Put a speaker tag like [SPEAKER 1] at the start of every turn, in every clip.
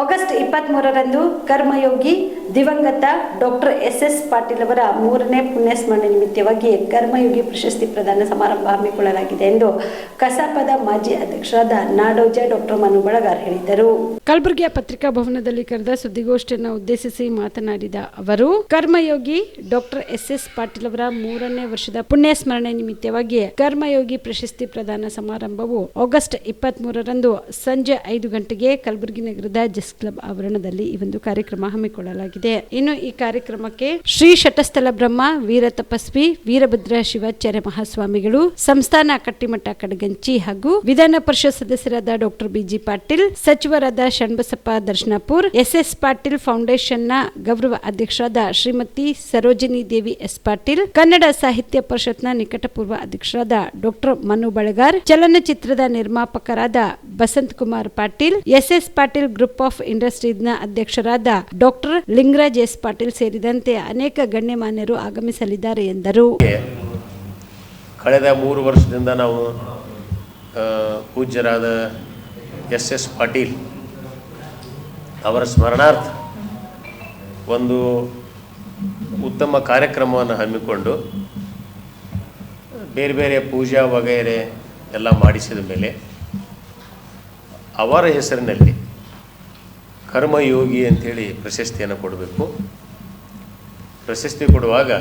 [SPEAKER 1] August ಇಪ್ಪತ್ತ್ಮೂರರಂದು ಕರ್ಮಯೋಗಿ ದಿವಂಗತ doctor S S Patil ಅವರ ಮೂರನೇ ಪುಣ್ಯಸ್ಮರಣೆ ನಿಮಿತ್ತವಾಗಿ ಕರ್ಮಯೋಗಿ ಪ್ರಶಸ್ತಿ ಪ್ರದಾನ ಸಮಾರಂಭ ಹಮ್ಮಿಕೊಳ್ಳಲಾಗಿದೆ ಎಂದು ಕಸಾಪದ ಮಾಜಿ ಅಧ್ಯಕ್ಷರಾದ ನಾಡೋಜ ಡಾಕ್ಟರ್ ಮನು ಬಳಗಾರ್ ಹೇಳಿದರು.
[SPEAKER 2] ಕಲಬುರಗಿಯ ಪತ್ರಿಕಾ ಭವನದಲ್ಲಿ ಕರೆದ ಸುದ್ದಿಗೋಷ್ಠಿಯನ್ನು ಉದ್ದೇಶಿಸಿ ಮಾತನಾಡಿದ ಅವರು, ಕರ್ಮಯೋಗಿ ಡಾಕ್ಟರ್ ಎಸ್ ಎಸ್ ಪಾಟೀಲ್ ಅವರ ಮೂರನೇ ವರ್ಷದ ಪುಣ್ಯಸ್ಮರಣೆ ನಿಮಿತ್ತವಾಗಿ ಕರ್ಮಯೋಗಿ ಪ್ರಶಸ್ತಿ ಪ್ರದಾನ ಸಮಾರಂಭವು ಆಗಸ್ಟ್ ಇಪ್ಪತ್ತ್ ಮೂರರಂದು ಸಂಜೆ ಐದು ಗಂಟೆಗೆ ಕಲಬುರಗಿ ನಗರದ ಜಸ್ ಕ್ಲಬ್ ಆವರಣದಲ್ಲಿ ಈ ಒಂದು ಕಾರ್ಯಕ್ರಮ ಹಮ್ಮಿಕೊಳ್ಳಲಾಗಿದೆ. ಇನ್ನು ಈ ಕಾರ್ಯಕ್ರಮಕ್ಕೆ ಶ್ರೀ ಶಟಸ್ಥಲ ಬ್ರಹ್ಮ, ವೀರ ತಪಸ್ವಿ, ವೀರಭದ್ರ ಶಿವಾಚಾರ್ಯ ಮಹಾಸ್ವಾಮಿಗಳು, ಸಂಸ್ಥಾನ ಕಟ್ಟಿಮಠ ಕಡಗಂಚಿ ಹಾಗೂ ವಿಧಾನ ಪರಿಷತ್ ಸದಸ್ಯರಾದ ಡಾಕ್ಟರ್ ಬಿಜಿ ಪಾಟೀಲ್, ಸಚಿವರಾದ ಶಣ್ಬಸಪ್ಪ ದರ್ಶನಾಪುರ್ ಎಸ್ ಎಸ್ ಪಾಟೀಲ್ ಫೌಂಡೇಶನ್ನ ಗೌರವ ಅಧ್ಯಕ್ಷರಾದ ಶ್ರೀಮತಿ ಸರೋಜಿನಿ ದೇವಿ ಎಸ್ ಪಾಟೀಲ್, ಕನ್ನಡ ಸಾಹಿತ್ಯ ಪರಿಷತ್ನ ನಿಕಟಪೂರ್ವ ಅಧ್ಯಕ್ಷರಾದ ಡಾಕ್ಟರ್ ಮನು ಬಳಗಾರ್, ಚಲನಚಿತ್ರದ ನಿರ್ಮಾಪಕರಾದ Basant Kumar Patil S S Patil group of ಇಂಡಸ್ಟ್ರೀಸ್ನ ಅಧ್ಯಕ್ಷರಾದ ಡಾಕ್ಟರ್ ಲಿಂಗರಾಜ್ ಎಸ್ ಪಾಟೀಲ್ ಸೇರಿದಂತೆ ಅನೇಕ ಗಣ್ಯಮಾನ್ಯರು ಆಗಮಿಸಲಿದ್ದಾರೆ ಎಂದರು.
[SPEAKER 3] ಕಳೆದ ಮೂರು ವರ್ಷದಿಂದ ನಾವು ಪೂಜ್ಯರಾದ ಎಸ್ ಎಸ್ ಪಾಟೀಲ್ ಅವರ ಸ್ಮರಣಾರ್ಥ ಒಂದು ಉತ್ತಮ ಕಾರ್ಯಕ್ರಮವನ್ನು ಹಮ್ಮಿಕೊಂಡು ಬೇರೆ ಬೇರೆ ಪೂಜಾ ವಗೈರೆ ಎಲ್ಲ ಮಾಡಿಸಿದ ಮೇಲೆ ಅವರ ಹೆಸರಿನಲ್ಲಿ ಕರ್ಮಯೋಗಿ ಅಂಥೇಳಿ ಪ್ರಶಸ್ತಿಯನ್ನು ಕೊಡಬೇಕು. ಪ್ರಶಸ್ತಿ ಕೊಡುವಾಗ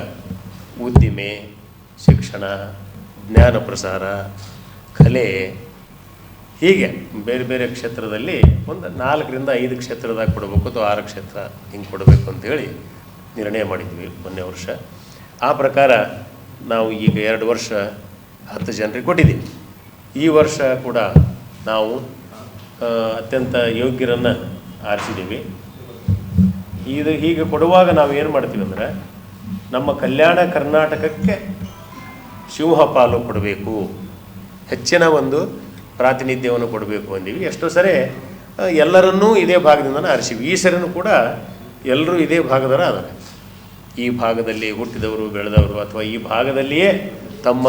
[SPEAKER 3] ಉದ್ದಿಮೆ, ಶಿಕ್ಷಣ, ಜ್ಞಾನ ಪ್ರಸಾರ, ಕಲೆ, ಹೀಗೆ ಬೇರೆ ಬೇರೆ ಕ್ಷೇತ್ರದಲ್ಲಿ ಒಂದು ನಾಲ್ಕರಿಂದ ಐದು ಕ್ಷೇತ್ರದಾಗ ಕೊಡಬೇಕು ಅಥವಾ ಆರು ಕ್ಷೇತ್ರ ಹಿಂಗೆ ಕೊಡಬೇಕು ಅಂಥೇಳಿ ನಿರ್ಣಯ ಮಾಡಿದ್ವಿ ಮೊನ್ನೆ ವರ್ಷ. ಆ ಪ್ರಕಾರ ನಾವು ಈಗ ಎರಡು ವರ್ಷ ಹತ್ತು ಜನರಿಗೆ ಕೊಟ್ಟಿದ್ದೀವಿ. ಈ ವರ್ಷ ಕೂಡ ನಾವು ಅತ್ಯಂತ ಯೋಗ್ಯರನ್ನು ಆರಿಸಿದ್ದೀವಿ. ಇದು ಹೀಗೆ ಕೊಡುವಾಗ ನಾವು ಏನು ಮಾಡ್ತೀವಿ ಅಂದರೆ, ನಮ್ಮ ಕಲ್ಯಾಣ ಕರ್ನಾಟಕಕ್ಕೆ ಸಿಂಹ ಪಾಲು ಕೊಡಬೇಕು. ಹೆಚ್ಚಿನ ಒಂದು ಪ್ರಾತಿನಿಧ್ಯವನ್ನು ಕೊಡಬೇಕು ಅಂದೀವಿ. ಎಷ್ಟೋ ಸರಿ ಎಲ್ಲರನ್ನೂ ಇದೇ ಭಾಗದಿಂದನೇ ಆರಿಸಿವಿ ಈ ಸರಿನೂ ಕೂಡ ಎಲ್ಲರೂ ಇದೇ ಭಾಗದರ ಆದರೆ ಈ ಭಾಗದಲ್ಲಿ ಹುಟ್ಟಿದವರು, ಬೆಳೆದವರು ಅಥವಾ ಈ ಭಾಗದಲ್ಲಿಯೇ ತಮ್ಮ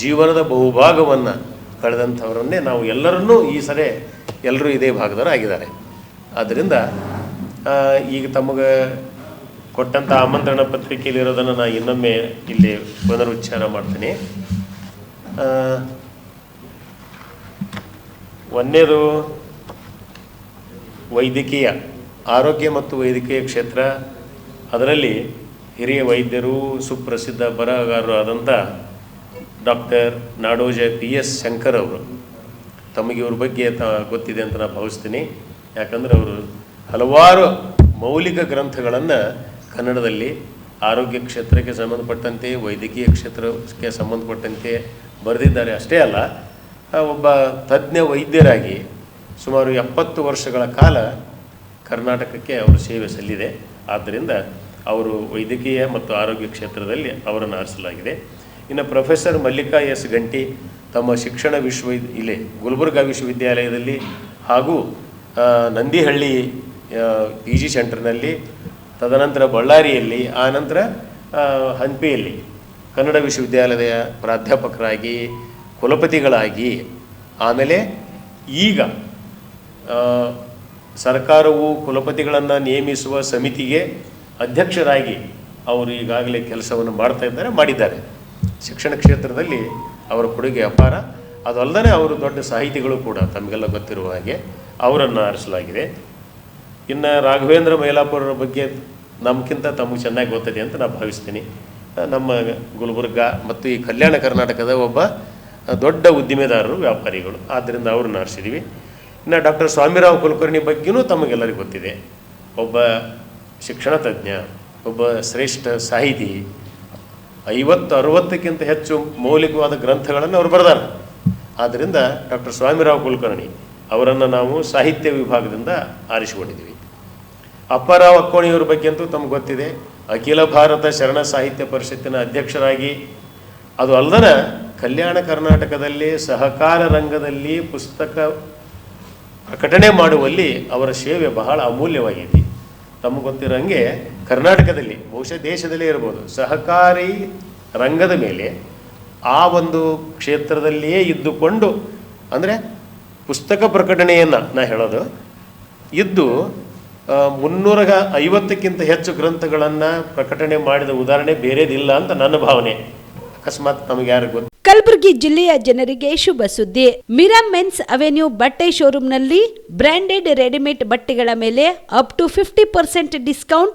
[SPEAKER 3] ಜೀವನದ ಬಹುಭಾಗವನ್ನು ಕಳೆದಂಥವರನ್ನೇ ನಾವು ಎಲ್ಲರನ್ನೂ ಈ ಸರಿ ಎಲ್ಲರೂ ಇದೇ ಭಾಗದವರು ಆಗಿದ್ದಾರೆ ಆದ್ದರಿಂದ ಈಗ ತಮಗೆ ಕೊಟ್ಟಂಥ ಆಮಂತ್ರಣ ಪತ್ರಿಕೆಯಲ್ಲಿರೋದನ್ನು ನಾನು ಇನ್ನೊಮ್ಮೆ ಇಲ್ಲಿ ಪುನರುಚ್ಚಾರ ಮಾಡ್ತೀನಿ. ಒಂದೇದು ವೈದ್ಯಕೀಯ, ಆರೋಗ್ಯ ಮತ್ತು ವೈದ್ಯಕೀಯ ಕ್ಷೇತ್ರ. ಅದರಲ್ಲಿ ಹಿರಿಯ ವೈದ್ಯರು, ಸುಪ್ರಸಿದ್ಧ ಬರಹಗಾರರು ಆದಂಥ doctor Nadoja P S Shankar ಅವರು. ತಮಗೆ ಬಗ್ಗೆ ತ, ಗೊತ್ತಿದೆ ಅಂತ ನಾನು ಭಾವಿಸ್ತೀನಿ. ಯಾಕಂದರೆ ಅವರು ಹಲವಾರು ಮೌಲಿಕ ಗ್ರಂಥಗಳನ್ನು ಕನ್ನಡದಲ್ಲಿ ಆರೋಗ್ಯ ಕ್ಷೇತ್ರಕ್ಕೆ ಸಂಬಂಧಪಟ್ಟಂತೆ, ವೈದ್ಯಕೀಯ ಕ್ಷೇತ್ರಕ್ಕೆ ಸಂಬಂಧಪಟ್ಟಂತೆ ಬರೆದಿದ್ದಾರೆ. ಅಷ್ಟೇ ಅಲ್ಲ ಒಬ್ಬ ತಜ್ಞ ವೈದ್ಯರಾಗಿ ಸುಮಾರು ಎಪ್ಪತ್ತು ವರ್ಷಗಳ ಕಾಲ ಕರ್ನಾಟಕಕ್ಕೆ ಅವರು ಸೇವೆ ಸಲ್ಲಿದೆ. ಆದ್ದರಿಂದ ಅವರು ವೈದ್ಯಕೀಯ ಮತ್ತು ಆರೋಗ್ಯ ಕ್ಷೇತ್ರದಲ್ಲಿ ಅವರನ್ನು ಆರಿಸಲಾಗಿದೆ. ಇನ್ನು ಪ್ರೊಫೆಸರ್ ಮಲ್ಲಿಕಾ ಎಸ್. ಗಂಟಿ ತಮ್ಮ ಶಿಕ್ಷಣ ವಿಶ್ವ ಇಲ್ಲೇ ಗುಲ್ಬರ್ಗಾ ವಿಶ್ವವಿದ್ಯಾಲಯದಲ್ಲಿ ಹಾಗೂ ನಂದಿಹಳ್ಳಿ ಪಿ ಜಿ ಸೆಂಟರ್ನಲ್ಲಿ, ತದನಂತರ ಬಳ್ಳಾರಿಯಲ್ಲಿ ಆನಂತರ ಹಂಪಿಯಲ್ಲಿ ಕನ್ನಡ ವಿಶ್ವವಿದ್ಯಾಲಯದ ಪ್ರಾಧ್ಯಾಪಕರಾಗಿ, ಕುಲಪತಿಗಳಾಗಿ, ಆಮೇಲೆ ಈಗ ಸರ್ಕಾರವು ಕುಲಪತಿಗಳನ್ನು ನೇಮಿಸುವ ಸಮಿತಿಗೆ ಅಧ್ಯಕ್ಷರಾಗಿ ಅವರು ಈಗಾಗಲೇ ಕೆಲಸವನ್ನು ಮಾಡ್ತಾ ಇದ್ದಾರೆ, ಮಾಡಿದ್ದಾರೆ. ಶಿಕ್ಷಣ ಕ್ಷೇತ್ರದಲ್ಲಿ ಅವರ ಕೊಡುಗೆ ಅಪಾರ. ಅದಲ್ಲದೆ ಅವರು ದೊಡ್ಡ ಸಾಹಿತಿಗಳು ಕೂಡ, ತಮಗೆಲ್ಲ ಗೊತ್ತಿರುವ ಹಾಗೆ. ಅವರನ್ನು ಆರಿಸಲಾಗಿದೆ. ಇನ್ನು ರಾಘವೇಂದ್ರ ಮೈಲಾಪುರರ ಬಗ್ಗೆ ನಮಗಿಂತ ತಮಗೆ ಚೆನ್ನಾಗಿ ಗೊತ್ತಿದೆ ಅಂತ ನಾನು ಭಾವಿಸ್ತೀನಿ. ನಮ್ಮ ಗುಲ್ಬರ್ಗ ಮತ್ತು ಈ ಕಲ್ಯಾಣ ಕರ್ನಾಟಕದ ಒಬ್ಬ ದೊಡ್ಡ ಉದ್ದಿಮೆದಾರರು ವ್ಯಾಪಾರಿಗಳು. ಆದ್ದರಿಂದ ಅವ್ರನ್ನ ಆರಿಸಿದ್ದೀವಿ ಇನ್ನು ಡಾಕ್ಟರ್ ಸ್ವಾಮಿರಾವ್ ಕುಲಕರ್ಣಿ ಬಗ್ಗೆಯೂ ತಮಗೆಲ್ಲರಿಗೂ ಗೊತ್ತಿದೆ. ಒಬ್ಬ ಶಿಕ್ಷಣ ತಜ್ಞ, ಒಬ್ಬ ಶ್ರೇಷ್ಠ ಸಾಹಿತಿ, ಐವತ್ತು ಅರುವತ್ತಕ್ಕಿಂತ ಹೆಚ್ಚು ಮೌಲಿಕವಾದ ಗ್ರಂಥಗಳನ್ನು ಅವರು ಬರೆದಾರೆ. ಆದ್ದರಿಂದ ಡಾಕ್ಟರ್ ಸ್ವಾಮಿರಾವ್ ಕುಲಕರ್ಣಿ ಅವರನ್ನು ನಾವು ಸಾಹಿತ್ಯ ವಿಭಾಗದಿಂದ ಆರಿಸಿಕೊಂಡಿದ್ದೀವಿ. ಅಪ್ಪರ ಅಕ್ಕೋಣಿಯವರ ಬಗ್ಗೆ ಅಂತೂ ತಮ್ಗೆ ಗೊತ್ತಿದೆ. ಅಖಿಲ ಭಾರತ ಶರಣ ಸಾಹಿತ್ಯ ಪರಿಷತ್ತಿನ ಅಧ್ಯಕ್ಷರಾಗಿ ಅದು ಅಲ್ಲದನ ಕಲ್ಯಾಣ ಕರ್ನಾಟಕದಲ್ಲಿ ಸಹಕಾರ ರಂಗದಲ್ಲಿ ಪುಸ್ತಕ ಪ್ರಕಟಣೆ ಮಾಡುವಲ್ಲಿ ಅವರ ಸೇವೆ ಬಹಳ ಅಮೂಲ್ಯವಾಗಿದೆ. ತಮಗೆ ಗೊತ್ತಿರೋಂಗೆ ಕರ್ನಾಟಕದಲ್ಲಿ, ಬಹುಶಃ ದೇಶದಲ್ಲೇ ಇರ್ಬೋದು, ಸಹಕಾರಿ ರಂಗದ ಮೇಲೆ ಆ ಒಂದು ಕ್ಷೇತ್ರದಲ್ಲಿಯೇ ಇದ್ದುಕೊಂಡು, ಅಂದರೆ ಪುಸ್ತಕ ಪ್ರಕಟಣೆಯನ್ನು ನಾ ಹೇಳೋದು. ಇದ್ದು ಮುನ್ನೂರ ಐವತ್ತಕ್ಕಿಂತ ಹೆಚ್ಚು ಗ್ರಂಥಗಳನ್ನು ಪ್ರಕಟಣೆ ಮಾಡಿದ ಉದಾಹರಣೆ ಬೇರೆದಿಲ್ಲ ಅಂತ ನನ್ನ ಭಾವನೆ. ಅಕಸ್ಮಾತ್ ನಮಗೆ ಯಾರು ಗೊತ್ತು
[SPEAKER 2] ಕಲಬುರಗಿ ಜಿಲ್ಲೆಯ ಜನರಿಗೆ ಶುಭ ಸುದ್ದಿ. ಮಿರಾ ಮೆನ್ಸ್ ಅವೆನ್ಯೂ ಬಟ್ಟೆ ಶೋರೂಮ್ನಲ್ಲಿ ಬ್ರಾಂಡೆಡ್ ರೆಡಿಮೇಡ್ ಬಟ್ಟೆಗಳ ಮೇಲೆ up to fifty percent discount